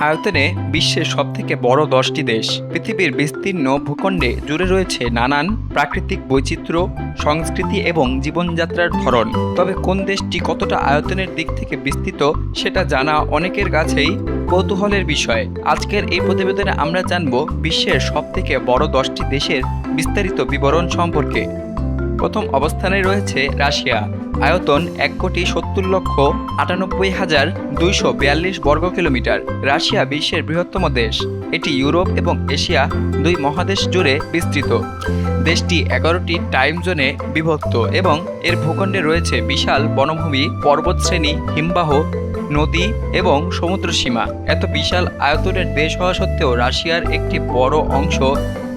আয়তনে বিশ্বের সবথেকে বড় দশটি দেশ। পৃথিবীর বিস্তীর্ণ ভূখণ্ডে জুড়ে রয়েছে নানান প্রাকৃতিক বৈচিত্র্য, সংস্কৃতি এবং জীবনযাত্রার ধরন। তবে কোন দেশটি কতটা আয়তনের দিক থেকে বিস্তৃত সেটা জানা অনেকের কাছেই কৌতূহলের বিষয়। আজকের এই প্রতিবেদনে আমরা জানব বিশ্বের সবথেকে বড় দশটি দেশের বিস্তারিত বিবরণ সম্পর্কে। প্রথম অবস্থানে রয়েছে রাশিয়া। আয়তন এক কোটি সত্তর লক্ষ আটানব্বই হাজার দুইশো বিয়াল্লিশ বর্গ কিলোমিটার। রাশিয়া বিশ্বের বৃহত্তম দেশ। এটি ইউরোপ এবং এশিয়া দুই মহাদেশ জুড়ে বিস্তৃত। দেশটি এগারোটি টাইম জোনে বিভক্ত এবং এর ভূখণ্ডে রয়েছে বিশাল বনভূমি, পর্বতশ্রেণী, হিমবাহ নদী এবং সমুদ্র সীমা। এত বিশাল আয়তনের দেশ হওয়া সত্ত্বেও রাশিয়ার একটি বড় অংশ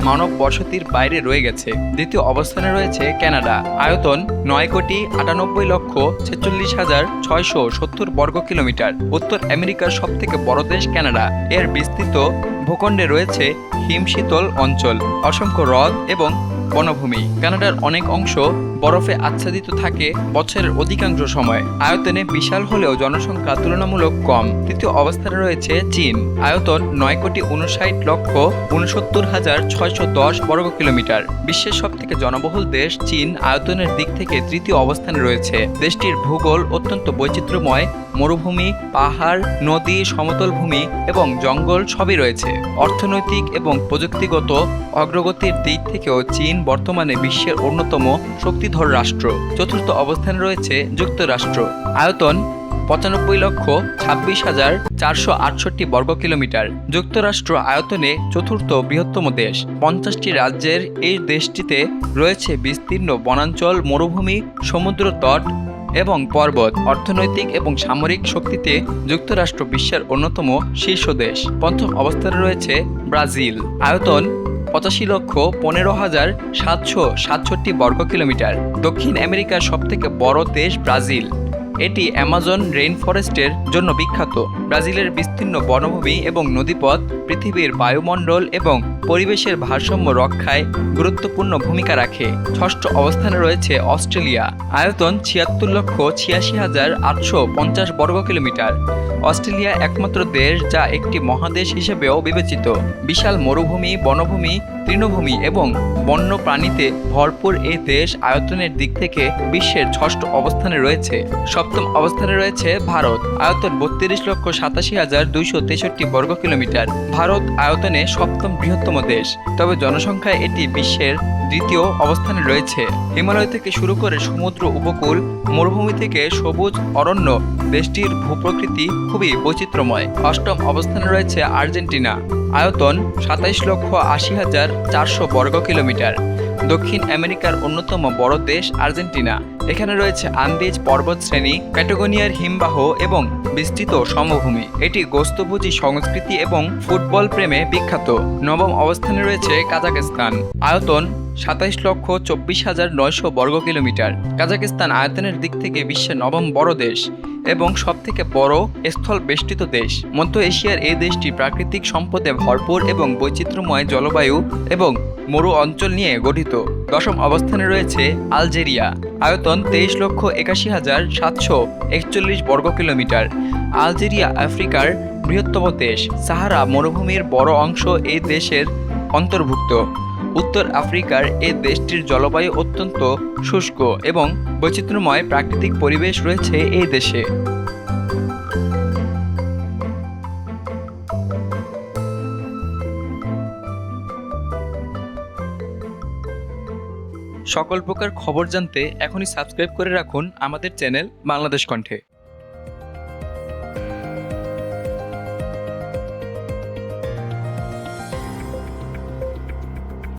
মানব বসতির বাইরে রয়ে গেছে। দ্বিতীয় অবস্থানে রয়েছে কানাডা। আয়তন নয় কোটি আটানব্বই লক্ষ ছেচল্লিশ হাজার ছয়শো সত্তর বর্গ কিলোমিটার। উত্তর আমেরিকার সব থেকে বড় দেশ কানাডা। এর বিস্তৃত ভূখণ্ডে রয়েছে হিমশীতল অঞ্চল, অসংখ্য হ্রদ এবং বনভূমি। কানাডার অনেক অংশ বরফে আচ্ছাদিত থাকে বছরের অধিকাংশ সময়। আয়তনে বিশাল হলেও জনসংখ্যা তুলনামূলক কম। তৃতীয় অবস্থানে রয়েছে চীন। আয়তন নয় কোটি উনষাট লক্ষ উনসত্তর হাজার ছয়শো দশ বর্গ কিলোমিটার। বিশ্বের সব থেকে জনবহুল দেশ চীন আয়তনের দিক থেকে তৃতীয় অবস্থানে রয়েছে। দেশটির ভূগোল অত্যন্ত বৈচিত্র্যময়। মরুভূমি, পাহাড়, নদী, সমতল ভূমি এবং জঙ্গল সবই রয়েছে। অর্থনৈতিক এবং প্রযুক্তিগত অগ্রগতির দিক থেকেও চীন বর্তমানে বিশ্বের অন্যতম শক্তিধর রাষ্ট্র। চতুর্থ অবস্থানে রয়েছে যুক্তরাষ্ট্র। আয়তন পঁচানব্বই লক্ষ ছাব্বিশ হাজার চারশো আটষট্টি বর্গ কিলোমিটার। যুক্তরাষ্ট্র আয়তনে চতুর্থ বৃহত্তম দেশ। পঞ্চাশটি রাজ্যের এই দেশটিতে রয়েছে বিস্তীর্ণ বনাঞ্চল, মরুভূমি, সমুদ্র তট এবং পর্বত, অর্থনৈতিক এবং সামরিক শক্তিতে যুক্তরাষ্ট্র বিশ্বের অন্যতম শীর্ষ দেশ। পঞ্চম অবস্থানে রয়েছে ব্রাজিল। আয়তন পঁচাশি লক্ষ পনেরো হাজার সাতশো সাতষট্টি বর্গ কিলোমিটার। দক্ষিণ আমেরিকার সবথেকে বড় দেশ ব্রাজিল। এটি অ্যামাজন রেইন ফরেস্টের জন্য বিখ্যাত। ব্রাজিলের বিস্তীর্ণ বনভূমি এবং নদীপথ, পৃথিবীর বায়ুমণ্ডল এবং পরিবেশের ভারসাম্য রক্ষায় গুরুত্বপূর্ণ ভূমিকা রাখে। ষষ্ঠ অবস্থানে রয়েছে অস্ট্রেলিয়া। আয়তন ছিয়াত্তর লক্ষ ছিয়াশি হাজার আটশো পঞ্চাশ বর্গ কিলোমিটার। অস্ট্রেলিয়া একমাত্র দেশ যা একটি মহাদেশ হিসেবেও বিবেচিত। বিশাল মরুভূমি, বনভূমি, তৃণভূমি এবং বন্য প্রাণীতে ভরপুর এই দেশ আয়তনের দিক থেকে বিশ্বের ষষ্ঠ অবস্থানে রয়েছে। সপ্তম অবস্থানে রয়েছে ভারত। আয়তন বত্রিশ লক্ষ সাতাশি হাজার দুইশো তেষট্টি বর্গ কিলোমিটার। ভারত আয়তনে সপ্তম বৃহত্তম দেশ তবে জনসংখ্যায় এটি বিশ্বের দ্বিতীয় অবস্থানে রয়েছে। হিমালয় থেকে শুরু করে সমুদ্র উপকূল, মরুভূমি থেকে সবুজ অরণ্য, দেশটির ভূপ্রকৃতি খুবই বৈচিত্র্যময়। অষ্টম অবস্থানে রয়েছে আর্জেন্টিনা। আয়তন সাতাইশ লক্ষ আশি হাজার চারশো বর্গ কিলোমিটার। দক্ষিণ আমেরিকার অন্যতম বড় দেশ আর্জেন্টিনা। এখানে রয়েছে আন্দিজ পর্বত শ্রেণি, প্যাটাগোনিয়ার হিমবাহ এবং বিস্তৃত সমভূমি। এটি গোস্তভোজী সংস্কৃতি এবং ফুটবল প্রেমে বিখ্যাত। নবম অবস্থানে রয়েছে কাজাকিস্তান আয়তন সাতাইশ লক্ষ চব্বিশ হাজার নয়শো বর্গ কিলোমিটার। কাজাকিস্তান আয়তনের দিক থেকে বিশ্বের নবম বড় দেশ। এবং সবথেকে বড় স্থল বেষ্টিত দেশ। মধ্য এশিয়ার এই দেশটি প্রাকৃতিক সম্পদে ভরপুর এবং বৈচিত্র্যময় জলবায়ু এবং মরু অঞ্চল নিয়ে গঠিত। দশম অবস্থানে রয়েছে আলজেরিয়া। আয়তন তেইশ লক্ষ একাশি হাজার সাতশো একচল্লিশ বর্গ কিলোমিটার। আলজেরিয়া আফ্রিকার বৃহত্তম দেশ। সাহারা মরুভূমির বড় অংশ এই দেশের অন্তর্ভুক্ত। উত্তর আফ্রিকার এই দেশটির জলবায়ু অত্যন্ত শুষ্ক এবং বৈচিত্র্যময় প্রাকৃতিক পরিবেশ রয়েছে এই দেশে। সকল প্রকার খবর জানতে এখনই সাবস্ক্রাইব করে রাখুন আমাদের চ্যানেল বাংলাদেশ কণ্ঠে।